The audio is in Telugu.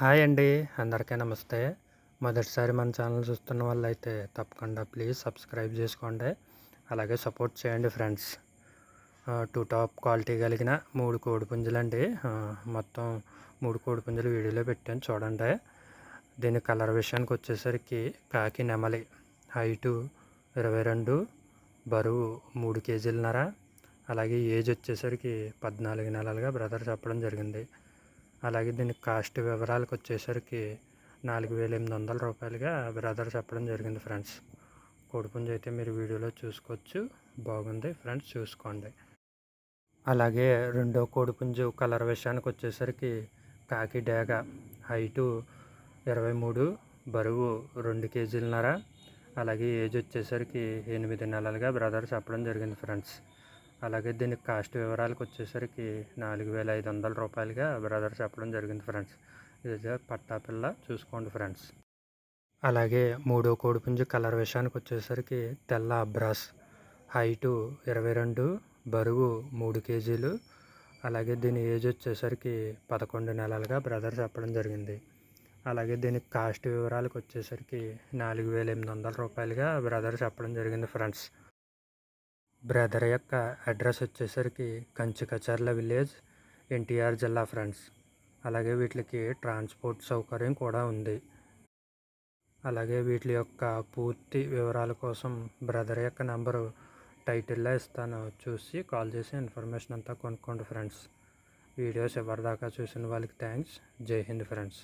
హాయ్ అండి. అందరికీ నమస్తే. మొదటిసారి మన ఛానల్ చూస్తున్న వాళ్ళైతే తప్పకుండా ప్లీజ్ సబ్స్క్రైబ్ చేసుకోండి. అలాగే సపోర్ట్ చేయండి ఫ్రెండ్స్. టూ టాప్ క్వాలిటీ కలిగిన మూడు కోడి పుంజులండి. మొత్తం మూడు కోడి పుంజులు వీడియోలో పెట్టాను చూడండి. దీని కలర్ విషయానికి వచ్చేసరికి కాకి నెమలి. హైటు ఇరవై రెండు బరువు మూడు కేజీలన్నర. అలాగే ఏజ్ వచ్చేసరికి పద్నాలుగు నెలలుగా బ్రదర్ చెప్పడం జరిగింది. అలాగే దీని కాస్ట్ వివరాలకు వచ్చేసరికి నాలుగు వేల ఎనిమిది వందల రూపాయలుగా బ్రదర్ చెప్పడం జరిగింది ఫ్రెండ్స్. కోడిపుంజు అయితే మీరు వీడియోలో చూసుకోవచ్చు. బాగుంది ఫ్రెండ్స్ చూసుకోండి. అలాగే రెండో కోడిపుంజు కలర్ విషయానికి వచ్చేసరికి కాకి డేగ హైటు ఇరవై మూడు బరువు రెండు కేజీలన్నర. అలాగే ఏజ్ వచ్చేసరికి ఎనిమిది నెలలుగా బ్రదర్ చెప్పడం జరిగింది ఫ్రెండ్స్. అలాగే దీని కాస్ట్ వివరాలకు వచ్చేసరికి నాలుగు వేల ఐదు వందల రూపాయలుగా బ్రదర్ చెప్పడం జరిగింది ఫ్రెండ్స్. ఇది పట్టాపిల్ల చూసుకోండి ఫ్రెండ్స్. అలాగే మూడో కోడిపుంజు కలర్ విషయానికి వచ్చేసరికి తెల్ల అబ్రాస్. హైటు ఇరవై రెండు బరువు మూడు కేజీలు. అలాగే దీని ఏజ్ వచ్చేసరికి పదకొండు నెలలుగా బ్రదర్ చెప్పడం జరిగింది. అలాగే దీని కాస్ట్ వివరాలకు వచ్చేసరికి నాలుగు వేల ఎనిమిది వందల రూపాయలుగా బ్రదర్ చెప్పడం జరిగింది ఫ్రెండ్స్. బ్రదర్ యొక్క అడ్రస్ వచ్చేసరికి కంచికచర్ల విలేజ్ ఎన్టీఆర్ జిల్లా ఫ్రెండ్స్. అలాగే వీటికి ట్రాన్స్పోర్ట్ సౌకర్యం కూడా ఉంది. అలాగే వీటి యొక్క పూర్తి వివరాల కోసం బ్రదర్ యొక్క నెంబరు టైటిల్లో ఇస్తాను. చూసి కాల్ చేసి ఇన్ఫర్మేషన్ అంతా కొనుక్కోండి ఫ్రెండ్స్. వీడియోస్ ఎవరిదాకా చూసిన వాళ్ళకి థ్యాంక్స్. జై హింద్ ఫ్రెండ్స్.